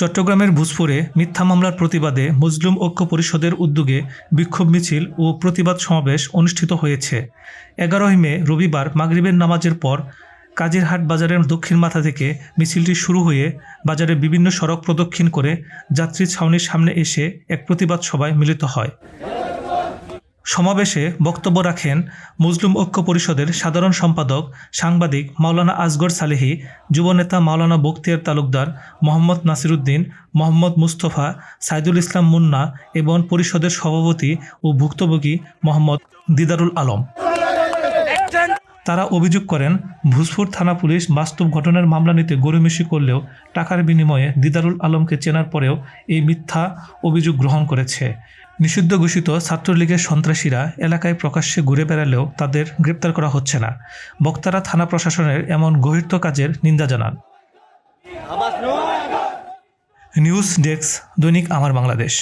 চট্টগ্রামের ভোজপুরে মিথ্যা মামলার প্রতিবাদে মুসলিম ঐক্য পরিষদের উদ্যোগে বিক্ষোভ মিছিল ও প্রতিবাদ সমাবেশ অনুষ্ঠিত হয়েছে। এগারোই মে, রবিবার মাগরিবের নামাজের পর কাজিরহাট বাজারের দক্ষিণ মাথা থেকে মিছিলটি শুরু হয়ে বাজারে বিভিন্ন সড়ক প্রদক্ষিণ করে যাত্রী ছাউনির সামনে এসে এক প্রতিবাদ সভায় মিলিত হয়। সমাবেশে বক্তব্য রাখেন মুসলিম ঐক্য পরিষদের সাধারণ সম্পাদক সাংবাদিক মাওলানা আসগর সালেহি, যুবনেতা মাওলানা বখতিয়ার তালুকদার মোহাম্মদ নাসিরুদ্দিন, মোহাম্মদ মুস্তফা, সাইদুল ইসলাম মুন্না এবং পরিষদের সভাপতি ও ভুক্তভোগী মোহাম্মদ দিদারুল আলম। তারা অভিযোগ করেন ভূজপুর থানা পুলিশ বাস্তব ঘটনার মামলা নিতে গড়িমেশি করলেও টাকার বিনিময়ে দিদারুল আলমকে চেনার পরেও এই মিথ্যা অভিযোগ গ্রহণ করেছে। নিষিদ্ধ ঘোষিত ছাত্রলীগের সন্ত্রাসীরা এলাকায় প্রকাশ্যে ঘুরে বেড়ালেও তাদের গ্রেপ্তার করা হচ্ছে না। বক্তারা থানা প্রশাসনের এমন গহির্ত কাজের নিন্দা জানান। নিউজ ডেস্ক দৈনিক আমার বাংলাদেশ।